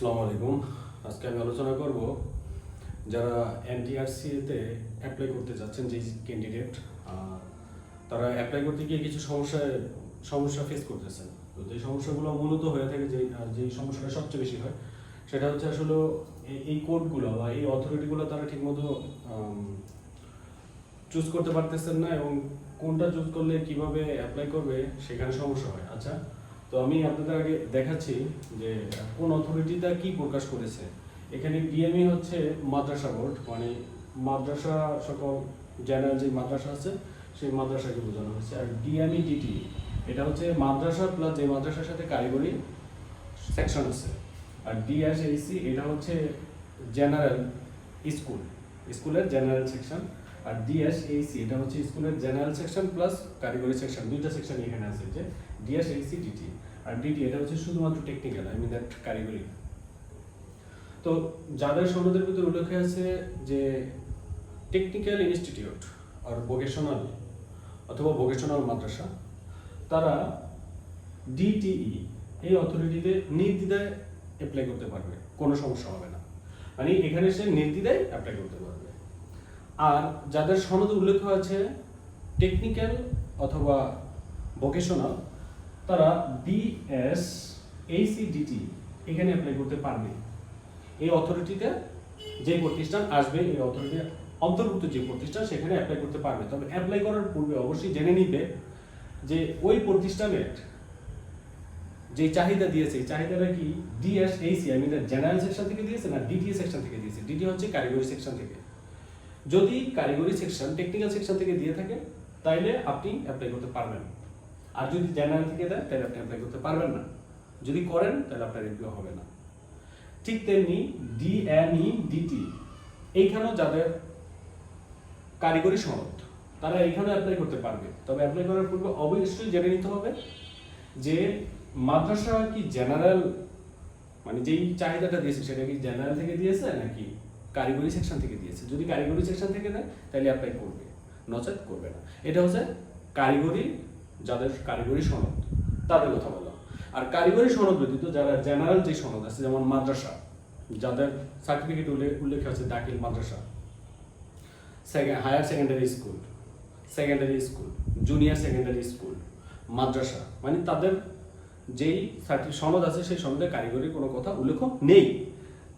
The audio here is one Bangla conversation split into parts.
আসসালামু আলাইকুম। আজকে আমি আলোচনা করব যারা এনটিআরসিতে অ্যাপ্লাই করতে যাচ্ছেন যে ক্যান্ডিডেট তারা অ্যাপ্লাই করতে গিয়ে কিছু সমস্যায়, সমস্যা ফেস করতেছেন। তো যে সমস্যাগুলো মূলত হয়ে থাকে যে যে সমস্যাটা সবচেয়ে বেশি হয়, সেটা হচ্ছে আসলে এই কোডগুলো বা এই অথরিটিগুলো তারা ঠিকমতো চুজ করতে পারতেছেন না এবং কোনটা চুজ করলে কীভাবে অ্যাপ্লাই করবে, সেখানে সমস্যা হয়। আচ্ছা তো আমি আপনাদের আগে দেখাচ্ছি যে কোন অথরিটিটা কি প্রকাশ করেছে। এখানে ডিএমই হচ্ছে মাদ্রাসা বোর্ড মানে মাদ্রাসা সকল জেনারেল যে মাদ্রাসা আছে, সেই মাদ্রাসাকে বোঝানো হয়েছে। আর ডিএমই ডিটি এটা হচ্ছে মাদ্রাসা প্লাস যে মাদ্রাসার সাথে কারিগরি সেকশন আছে। আর ডিএসএইসি এটা হচ্ছে জেনারেল স্কুল স্কুলের জেনারেল সেকশন আর ডিএসএইসি এটা হচ্ছে স্কুলের জেনারেল সেকশন প্লাস কারিগরি সেকশন দুইটা সেকশন এখানে আছে যে ডিএসএইসি ডিটি আর ডিটি এটা হচ্ছে শুধুমাত্র টেকনিক্যাল আই মিন দ্যাট কারিগরি তো যাদের সনদের ভিতরে উল্লেখ আছে যে টেকনিক্যাল ইনস্টিটিউট আর ভোকেশনাল অথবা ভোকেশনাল মাদ্রাসা, তারা ডিটিই এই অথরিটিতে নির্দ্বিধায় অ্যাপ্লাই করতে পারবে, কোনো সমস্যা হবে না। মানে এখানে সে নির্দ্বিধায় অ্যাপ্লাই করতে পারবে। আর যাদের সনদ উল্লেখ আছে টেকনিক্যাল অথবা ভোকেশনাল তারা বিএস এইসিডিটি এখানে অ্যাপ্লাই করতে পারবে। এই অথরিটিতে যে প্রতিষ্ঠান আসবে, এই অথরিটির অন্তর্ভুক্ত যে প্রতিষ্ঠান, সেখানে অ্যাপ্লাই করতে পারবে। তবে অ্যাপ্লাই করার পূর্বে অবশ্যই জেনে নিবে যে ওই প্রতিষ্ঠানের যে চাহিদা দিয়েছে, এই চাহিদাটা কি DSHE I mean general section থেকে দিয়েছে না ডিটিএ সেকশন থেকে দিয়েছে? ডিটি হচ্ছে কারিগরি সেকশন থেকে। যদি কারিগরি সেকশন টেকনিক্যাল সেকশন থেকে দিয়ে থাকে, তাইলে আপনি অ্যাপ্লাই করতে পারবেন। আর যদি জেনারেল থেকে দেয় তাহলে আপনি অ্যাপ্লাই করতে পারবেন না। যদি করেন তাহলে আপনার রিভিউ হবে না। ঠিক তেমনি ডিএনই ডিটি এইখানেও যাদের কারিগরি সনদ, তারা এখানে অ্যাপ্লাই করতে পারবে। তবে অ্যাপ্লাই করার পূর্বে অবশ্যই জেনে নিতে হবে যে মাদ্রাসা কি জেনারেল মানে যেই চাহিদাটা দিয়েছে, সেটা কি জেনারেল থেকে দিয়েছে নাকি কারিগরি সেকশন থেকে দিয়েছে। যদি কারিগরি সেকশন থেকে দেয়, তাহলে অ্যাপ্লাই করবে। নচেত করবে না। এটা হচ্ছে কারিগরি, যাদের কারিগরি সনদ, তাদের কথা বলা। আর কারিগরি সনদ ব্যতীত যারা জেনারেল যে সনদ আছে, যেমন মাদ্রাসা, যাদের সার্টিফিকেট উল্লেখ আছে, দাখিল মাদ্রাসা higher secondary school secondary school junior secondary school মাদ্রাসা মানে তাদের যেই সনদ আছে, সেই সনদে কারিগরি কোনো কথা উল্লেখ নেই।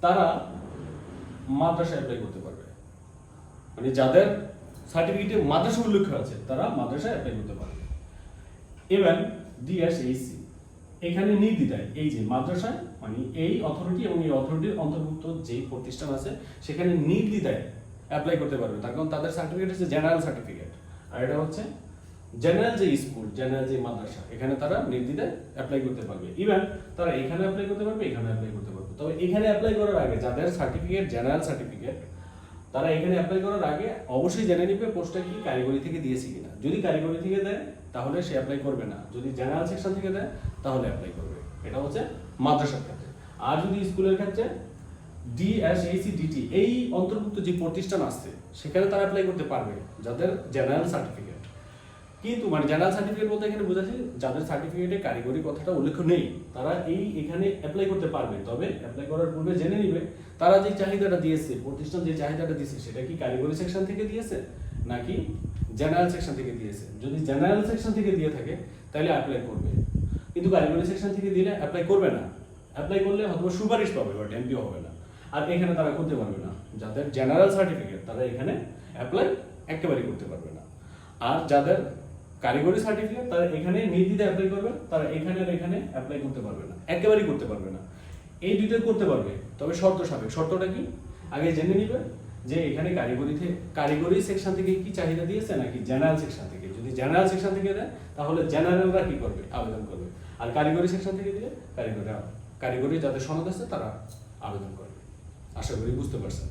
তারা মাদ্রাসা অ্যাপ্লাই করতে পারবে। মানে যাদের সার্টিফিকেটে মাদ্রাসা উল্লেখ আছে, তারা মাদ্রাসায় অ্যাপ্লাই করতে পারবে। এবার ডিএসএইসি এখানে নির্দ্বিধায় এই যে মাদ্রাসায় মানে এই অথরিটি এবং এই অথরিটির অন্তর্ভুক্ত যে প্রতিষ্ঠান আছে, সেখানে নির্দ্বিধায় অ্যাপ্লাই করতে পারবে। তার কারণ তাদের সার্টিফিকেট হচ্ছে জেনারেল সার্টিফিকেট আর এটা হচ্ছে জেনারেল যে স্কুল জেনারেল যে মাদ্রাসা, এখানে তারা নির্দ্বিধায় অ্যাপ্লাই করতে পারবে। ইভেন তারা এখানে অ্যাপ্লাই করতে পারবে, এখানে অ্যাপ্লাই করতে পারবে। তবে এখানে অ্যাপ্লাই করার আগে যাদের সার্টিফিকেট জেনারেল সার্টিফিকেট তারা এখানে অ্যাপ্লাই করার আগে অবশ্যই জেনে নিবে পোস্টটা কি কারিগরি থেকে দিয়েছে কিনা। যদি কারিগরি থেকে দেয়, তাহলে সে অ্যাপ্লাই করবে না। যদি জেনারেল সেকশন থেকে দেয়, তাহলে অ্যাপ্লাই করবে। এটা হচ্ছে মাদ্রাসার ক্ষেত্রে। আর যদি স্কুলের ক্ষেত্রে ডিএসএইসি ডিটি এই অন্তর্ভুক্ত যে প্রতিষ্ঠান আছে, সেখানে তারা অ্যাপ্লাই করতে পারবে যাদের জেনারেল সার্টিফিকেট কিন্তু মানে জেনারেল সার্টিফিকেট বলতে এখানে বোঝাচ্ছে যাদের সার্টিফিকেটে কারিগরি কথাটা উল্লেখ নেই, তারা এই এখানে অ্যাপ্লাই করতে পারবে। তবে অ্যাপ্লাই করার পূর্বে জেনে নিবে, তারা যে চাহিদাটা দিয়েছে, প্রতিষ্ঠান যে চাহিদাটা দিয়েছে, সেটা কি কারিগরি সেকশন থেকে দিয়েছে, নাকি জেনারেল সেকশন থেকে দিয়েছে? যদি জেনারেল সেকশন থেকে দিয়ে থাকে, তাহলে অ্যাপ্লাই করবে। কিন্তু কারিগরি সেকশন থেকে দিলে অ্যাপ্লাই করবে না। অ্যাপ্লাই করলে হয়তো সুপারিশ পাবে বাট এমপিও হবে না। আর এখানে তারা করতে পারবে না। যাদের জেনারেল সার্টিফিকেট তারা এখানে অ্যাপ্লাই একেবারেই করতে পারবে না। আর যাদের কারিগরি সার্টিফিকেট তারা এখানে নির্দ্বিধায় অ্যাপ্লাই করবে, তারা এখানে আর এখানে অ্যাপ্লাই করতে পারবে না, একেবারেই করতে পারবে না। এই দুইটাই করতে পারবে, তবে শর্ত সাপেক্ষ। শর্তটা কি? আগে জেনে নিবে যে এখানে কারিগরি কারিগরি সেকশন থেকে কি চাহিদা দিয়েছে নাকি জেনারেল সেকশন থেকে? যদি জেনারেল সেকশন থেকে দেয়, তাহলে জেনারেলরা কি করবে? আবেদন করবে। আর কারিগরি সেকশন থেকে দিলে কারিগরি কারিগরি যাদের সনদ আছে, তারা আবেদন করবে। আশা করি বুঝতে পারছেন।